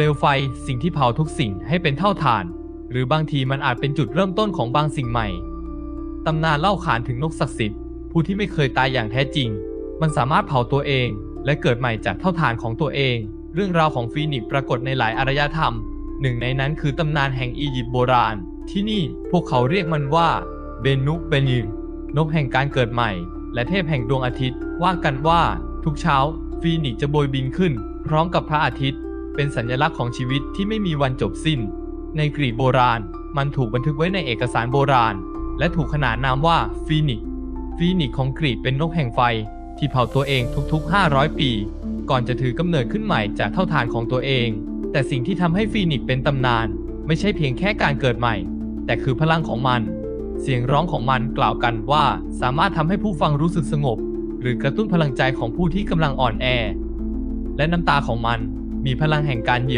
ลวไฟสิ่งที่เผาทุกสิ่งให้เป็นเท่าฐาน หรือบางทีมันอาจเป็นจุดเริ่มต้นของบางสิ่งใหม่ ตำนานเล่าขานถึงนกศักดิ์สิทธิ์ผู้ที่ไม่เคยตายอย่างแท้จริง มันสามารถเผาตัวเองและเกิดใหม่จากเท่าฐานของตัวเอง เรื่องราวของฟีนิกซ์ปรากฏในหลายอารยธรรม หนึ่งในนั้นคือตำนานแห่งอียิปต์โบราณ ที่นี่พวกเขาเรียกมันว่าเบนุกเบนิมนกแห่งการเกิดใหม่ และเทพแห่งดวงอาทิตย์ ว่ากันว่าทุกเช้าฟีนิกซ์จะโบยบินขึ้น พร้อมกับพระอาทิตย์ เป็นสัญลักษณ์ของชีวิตที่ไม่มีวันจบสิ้น ในกรีกโบราณ มันถูกบันทึกไว้ในเอกสารโบราณ และถูกขนานนามว่าฟีนิกซ์ฟีนิกซ์ของกรีกเป็นนกแห่งไฟ ที่เผาตัวเองทุกๆ 500 ปี ก่อนจะถือกำเนิดขึ้นใหม่จากเท่าฐานของตัวเอง แต่สิ่งที่ทำให้ฟีนิกซ์เป็นตำนาน ไม่ใช่เพียงแค่การเกิดใหม่ แต่คือพลังของมัน เสียงร้องของมันกล่าวกันว่าสามารถทำให้ผู้ฟังรู้สึกสงบ หรือกระตุ้นพลังใจของผู้ที่กำลังอ่อนแอ และน้ำตาของมัน มีพลังแห่งการเยีย